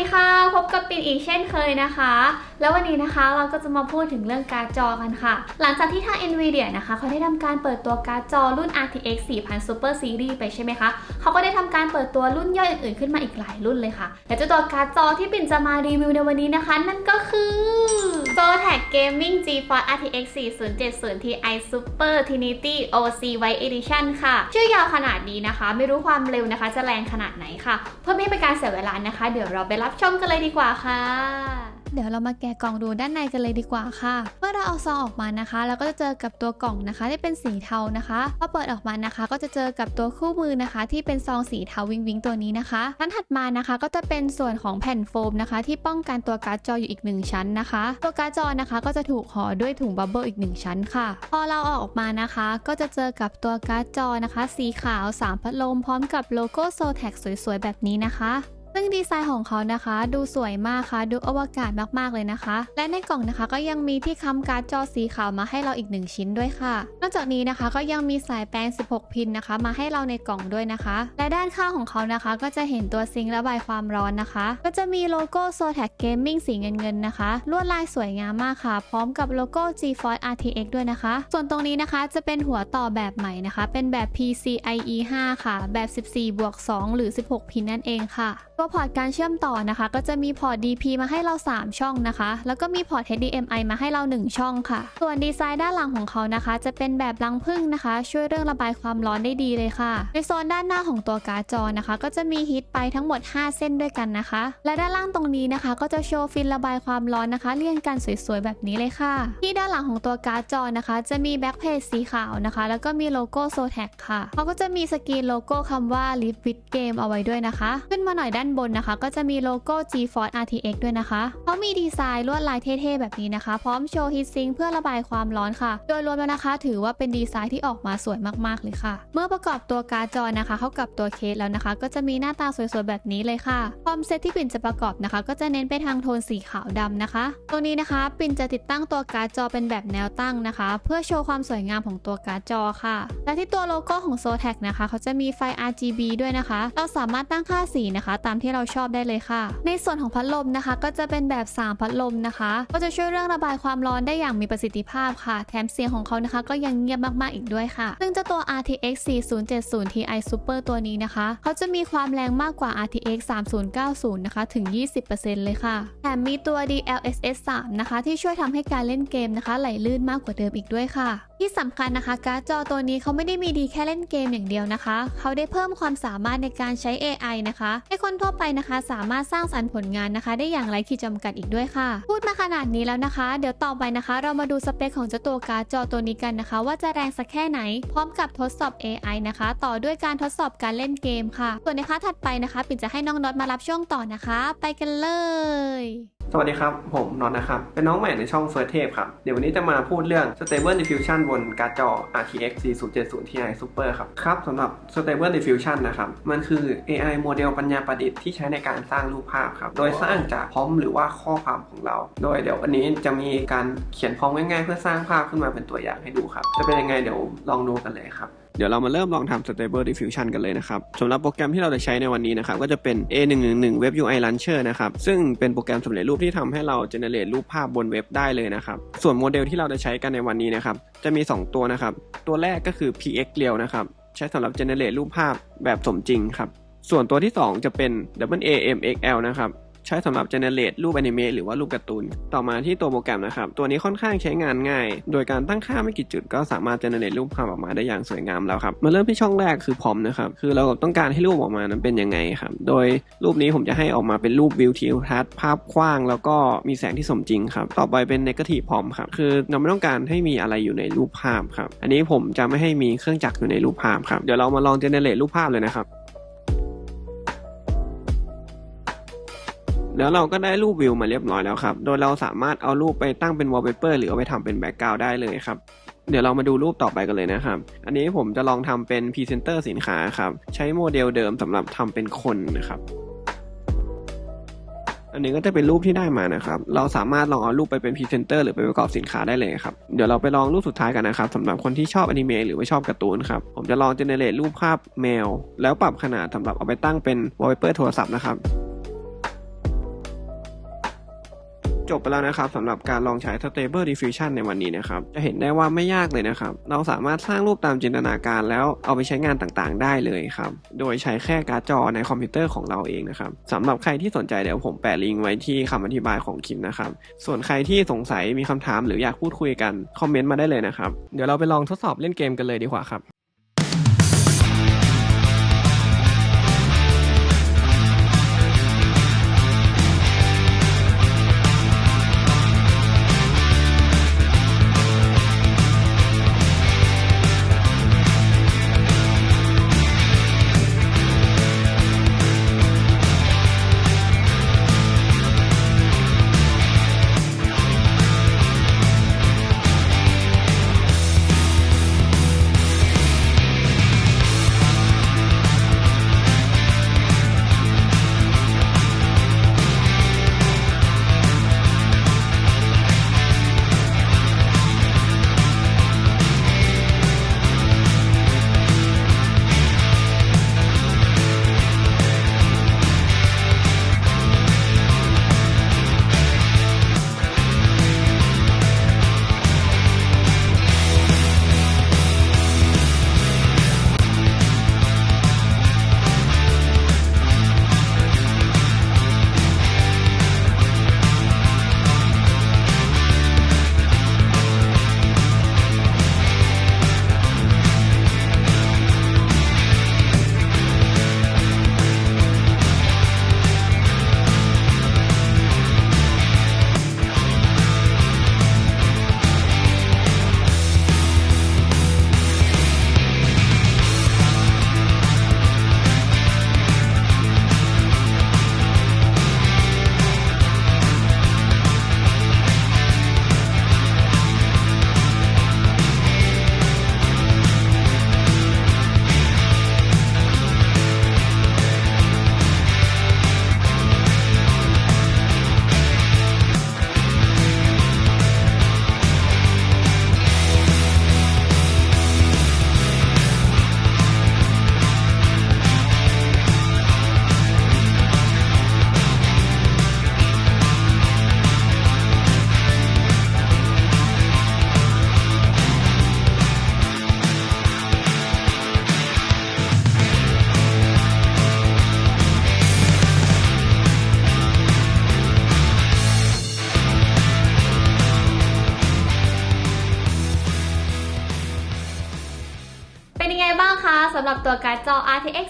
ดีค่ะ พบกับปิ่นอีกเช่นเคยนะคะ แล้ววันนี้นะคะเราก็จะมาพูดถึงเรื่องการ์ดจอกันค่ะ หลังจากที่ทาง NVIDIA นะคะเขาได้ทำการเปิดตัวการ์ดจอรุ่น RTX 4000 Super Series ไปใช่ไหมคะ เขาก็ได้ทำการเปิดตัวรุ่นย่อยอื่นๆขึ้นมาอีกหลายรุ่นเลยค่ะ และเจ้าตัวการ์ดจอที่ปิ่นจะมารีวิวในวันนี้นะคะ นั่นก็คือ Zotac Gaming GeForce RTX 4070 Ti Super Trinity OC White Edition ค่ะ ชื่อยาวขนาดนี้นะคะ ไม่รู้ความเร็วนะคะ จะแรงขนาดไหนค่ะ เพื่อไม่ให้เป็นการเสียเวลานะคะ เดี๋ยวเราไปรับชมกันเลยดีกว่าค่ะ เดี๋ยวเรามาแกะกล่องดูด้านในกันเลยดีกว่าค่ะ เมื่อเราเอาซองออกมานะคะ เราก็จะเจอกับตัวกล่องนะคะที่เป็นสีเทานะคะพอเปิดออกมานะคะ ก็จะเจอกับตัวคู่มือนะคะ ที่เป็นซองสีเทาวิงวิงตัวนี้นะคะชั้นถัดมานะคะก็จะเป็นส่วนของแผ่นโฟมนะคะ ที่ป้องกันตัวการ์ดจออยู่อีกหนึ่งชั้นนะคะ ตัวการ์ดจอนะคะก็จะถูกห่อด้วยถุงบับเบิลอีกหนึ่งชั้นค่ะ พอเราเอาออกมานะคะ ก็จะเจอกับตัวการ์ดจอนะคะ สีขาวสามพัดลมพร้อมกับโลโก้โซแท็กสวยๆ แบบนี้นะคะ ซึ่งดีไซน์ของเขานะคะ ดูสวยมากค่ะ ดูอวกาศมากๆเลยนะคะ และในกล่องนะคะก็ยังมีที่ค้ำการ์ดจอสีขาวมาให้เราอีกหนึ่งชิ้นด้วยค่ะ นอกจากนี้นะคะก็ยังมีสายแปลง 16 พินนะคะ มาให้เราในกล่องด้วยนะคะ และด้านข้างของเขานะคะ ก็จะเห็นตัวซิงค์ระบายความร้อนนะคะ ก็จะมีโลโก้ z o t a c Gaming สีเงินๆนะคะ ลวดลายสวยงามมากค่ะ พร้อมกับโลโก้ GeForce RTX ด้วยนะคะ ส่วนตรงนี้นะคะจะเป็นหัวต่อแบบใหม่นะคะ เป็นแบบ PCIe 5 ค่ะ แบบ 14บวก2หรือ 16 พินนั่นเองค่ะตัวพอร์ตการเชื่อมต่อนะคะ ก็จะมีพอร์ต DP มาให้เรา 3 ช่องนะคะ แล้วก็มีพอร์ต HDMI มาให้เรา 1 ช่องค่ะ ส่วนดีไซน์ด้านหลังของเขานะคะ จะเป็นแบบรังผึ้งนะคะ ช่วยเรื่องระบายความร้อนได้ดีเลยค่ะ ในโซนด้านหน้าของตัวการ์ดจอนะคะ ก็จะมีฮีทไปทั้งหมด 5 เส้นด้วยกันนะคะ และด้านล่างตรงนี้นะคะ ก็จะโชว์ฟินระบายความร้อนนะคะ เรียงกันสวยๆแบบนี้เลยค่ะ ที่ด้านหลังของตัวการ์ดจอนะคะ จะมีแบ็คเพจสีขาวนะคะ แล้วก็มีโลโก้โซแท็กค่ะเขาก็จะมีสกรีนโลโก้คำว่า Live with Game เอาไว้ด้วยนะคะ ขึ้นมาหน่อยด้านบนนะคะ ก็จะมีโลโก้ GeForce RTX ด้วยนะคะเขามีดีไซน์ลวดลายเท่ๆแบบนี้นะคะ พร้อมโชว์ฮีทซิงค์เพื่อระบายความร้อนค่ะ โดยรวมแล้วนะคะ ถือว่าเป็นดีไซน์ที่ออกมาสวยมากๆเลยค่ะ เมื่อประกอบตัวการ์ดจอนะคะ เข้ากับตัวเคสแล้วนะคะ ก็จะมีหน้าตาสวยๆแบบนี้เลยค่ะความเซตที่ปิ่นจะประกอบนะคะ ก็จะเน้นไปทางโทนสีขาวดำนะคะ ตรงนี้นะคะปิ่นจะติดตั้งตัวการ์ดจอเป็นแบบแนวตั้งนะคะ เพื่อโชว์ความสวยงามของตัวการ์ดจอค่ะ และที่ตัวโลโก้ของ z o t a c นะคะเขาจะมีไฟ RGB ด้วยนะคะ เราสามารถตั้งค่าสีนะคะ ตามที่เราชอบได้เลยค่ะ ในส่วนของพัดลมนะคะ ก็จะเป็นแบบ 3 พัดลมนะคะ ก็จะช่วยเรื่องระบายความร้อนได้อย่างมีประสิทธิภาพค่ะ แถมเสียงของเขานะคะ ก็ยังเงียบมากๆอีกด้วยค่ะ ซึ่งเจ้าตัว RTX 4070 Ti Super ตัวนี้นะคะ เขาจะมีความแรงมากกว่า RTX 3090 นะคะ ถึง 20%เลยค่ะ แถมมีตัว DLSS 3 นะคะ ที่ช่วยทำให้การเล่นเกมนะคะ ไหลลื่นมากกว่าเดิมอีกด้วยค่ะ ที่สำคัญนะคะ การ์ดจอตัวนี้เขาไม่ได้มีดีแค่เล่นเกมอย่างเดียวนะคะ เขาได้เพิ่มความสามารถในการใช้ AI นะคะ ให้คนทั่วไปนะคะ สามารถสร้างสรรค์ผลงานนะคะ ได้อย่างไรขีดจำกัดอีกด้วยค่ะ พูดมาขนาดนี้แล้วนะคะ เดี๋ยวต่อไปนะคะ เรามาดูสเปคของเจ้าตัวการ์ดจอตัวนี้กันนะคะ ว่าจะแรงสักแค่ไหน พร้อมกับทดสอบ AI นะคะ ต่อด้วยการทดสอบการเล่นเกมค่ะ ส่วนในค่าถัดไปนะคะ ปิ่นจะให้น้องน็อตมารับช่วงต่อนะคะ ไปกันเลย สวัสดีครับ ผมนนท์นะครับ เป็นน้องใหม่ในช่องเฟิร์สเทปครับ เดี๋ยววันนี้จะมาพูดเรื่อง Stable Diffusion บนการ์ดจอ RTX 4070 Ti Super ครับ ครับสำหรับ Stable Diffusion นะครับ มันคือ AI โมเดลปัญญาประดิษฐ์ที่ใช้ในการสร้างรูปภาพครับ โดยสร้างจากพร้อมหรือว่าข้อความของเรา โดยเดี๋ยววันนี้จะมีการเขียนพร้อมง่ายๆ เพื่อสร้างภาพขึ้นมาเป็นตัวอย่างให้ดูครับ จะเป็นยังไงเดี๋ยวลองดูกันเลยครับ เดี๋ยวเรามาเริ่มลองทำ Stable Diffusion กันเลยนะครับสำหรับโปรแกรมที่เราจะใช้ในวันนี้นะครับก็จะเป็น A111 Web UI Launcher นะครับซึ่งเป็นโปรแกรมสำเร็จรูปที่ทำให้เรา generate รูปภาพบนเว็บได้เลยนะครับส่วนโมเดลที่เราจะใช้กันในวันนี้นะครับจะมี 2 ตัวนะครับตัวแรกก็คือ PX Real นะครับใช้สำหรับ generate รูปภาพแบบสมจริงครับส่วนตัวที่ 2 จะเป็น AMXL นะครับ ใช้สำหรับ generate รูปแอนิเมะหรือว่ารูปการ์ตูน ต่อมาที่ตัวโปรแกรมนะครับ ตัวนี้ค่อนข้างใช้งานง่าย โดยการตั้งค่าไม่กี่จุดก็สามารถ generate รูปภาพออกมาได้อย่างสวยงามแล้วครับ มาเริ่มที่ช่องแรกคือพรอมนะครับ คือเราต้องการให้รูปออกมานั้นเป็นยังไงครับ โดยรูปนี้ผมจะให้ออกมาเป็นรูปวิวทิวทัศน์ภาพกว้าง แล้วก็มีแสงที่สมจริงครับ ต่อไปเป็น negative พรอมครับ คือเราไม่ต้องการให้มีอะไรอยู่ในรูปภาพครับ อันนี้ผมจะไม่ให้มีเครื่องจักรอยู่ในรูปภาพครับ เดี๋ยวเรามาลอง generate รูปภาพเลยนะครับ แล้วเราก็ได้รูปวิวมาเรียบร้อยแล้วครับ โดยเราสามารถเอารูปไปตั้งเป็นวอลเปเปอร์หรือเอาไปทำเป็นแบ็กกราวด์ได้เลยครับ เดี๋ยวเรามาดูรูปต่อไปกันเลยนะครับ อันนี้ผมจะลองทำเป็นพรีเซนเตอร์สินค้าครับ ใช้โมเดลเดิมสำหรับทำเป็นคนนะครับอันนี้ก็จะเป็นรูปที่ได้มานะครับ เราสามารถลองเอารูปไปเป็นพรีเซนเตอร์หรือไปประกอบสินค้าได้เลยครับ เดี๋ยวเราไปลองรูปสุดท้ายกันนะครับสำหรับคนที่ชอบอนิเมะหรือว่าชอบการ์ตูนครับ ผมจะลองเจเนเรตรูปภาพแมว แล้วปรับขนาดสำหรับเอาไปตั้งเป็นวอลเปเปอร์โทรศัพท์นะครับ จบไปแล้วนะครับสำหรับการลองใช้ Stable Diffusion ในวันนี้นะครับ จะเห็นได้ว่าไม่ยากเลยนะครับ เราสามารถสร้างรูปตามจินตนาการแล้วเอาไปใช้งานต่างๆ ได้เลยครับ โดยใช้แค่การ์ดจอในคอมพิวเตอร์ของเราเองนะครับสำหรับใครที่สนใจเดี๋ยวผมแปะลิงก์ไว้ที่คำอธิบายของคลิปนะครับ ส่วนใครที่สงสัยมีคำถามหรืออยากพูดคุยกันคอมเมนต์มาได้เลยนะครับ เดี๋ยวเราไปลองทดสอบเล่นเกมกันเลยดีกว่าครับ สำหรับตัวการ์ดจอ RTX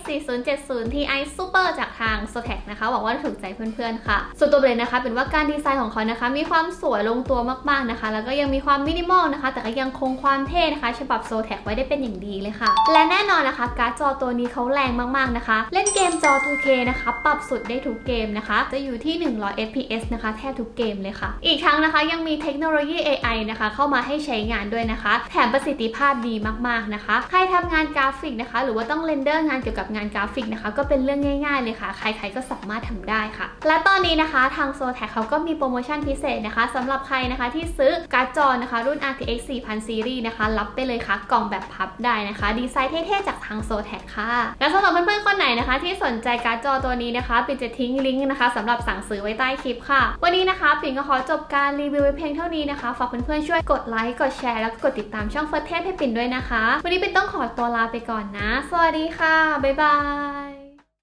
4070 Ti Super จากทาง Zotac นะคะหวังว่าจะถูกใจเพื่อนๆค่ะ ส่วนตัวเบรนะคะ เป็นว่าการดีไซน์ของเขานะคะ มีความสวยลงตัวมากๆนะคะ แล้วก็ยังมีความมินิมอลนะคะ แต่ก็ยังคงความเท่นะคะ ฉบับ Zotac ไว้ได้เป็นอย่างดีเลยค่ะ และแน่นอนนะคะ การ์ดจอตัวนี้เขาแรงมากๆนะคะ เล่นเกมจอ 2K นะคะ ปรับสุดได้ทุกเกมนะคะ จะอยู่ที่ 100 fps นะคะแทบทุกเกมเลยค่ะ อีกทั้งนะคะยังมีเทคโนโลยี AI นะคะ เข้ามาให้ใช้งานด้วยนะคะ แถมประสิทธิภาพดีมากๆนะคะ ใครทำงานกราฟิกนะคะ หรือว่าต้องเรนเดอร์งานเกี่ยวกับงานกราฟิกนะคะ ก็เป็นเรื่องง่าย ๆ เลยค่ะ ใครๆก็สามารถทำได้ค่ะ และตอนนี้นะคะทาง z o t a c เขาก็มีโปรโมชั่นพิเศษนะคะสำหรับใครนะคะที่ซื้อการ์ดจอนะคะ รุ่น RTX 4000 Series นะคะ รับไปเลยค่ะ กล่องแบบพับได้นะคะ ดีไซน์เท่ๆจากทาง z o t a c ค่ะ และสำหรับเพื่อนๆคนไหนนะคะ ที่สนใจการ์ดจอตัวนี้นะคะปิ่นจะทิ้งลิงก์นะคะสำหรับสั่งซื้อไว้ใต้คลิปค่ะ วันนี้นะคะปิ่นก็ขอจบการรีวิวเพียงเท่านี้นะคะฝากเพื่อนๆช่วยกดไลค์กดแชร์แล้วก็กดติดตามช่องเฟิร์สเทพให้ปิ่นด้วยนะคะ วันนี้ปิ่นต้องขอตัวลาไปก่อนนะ สวัสดีค่ะ บ๊ายบาย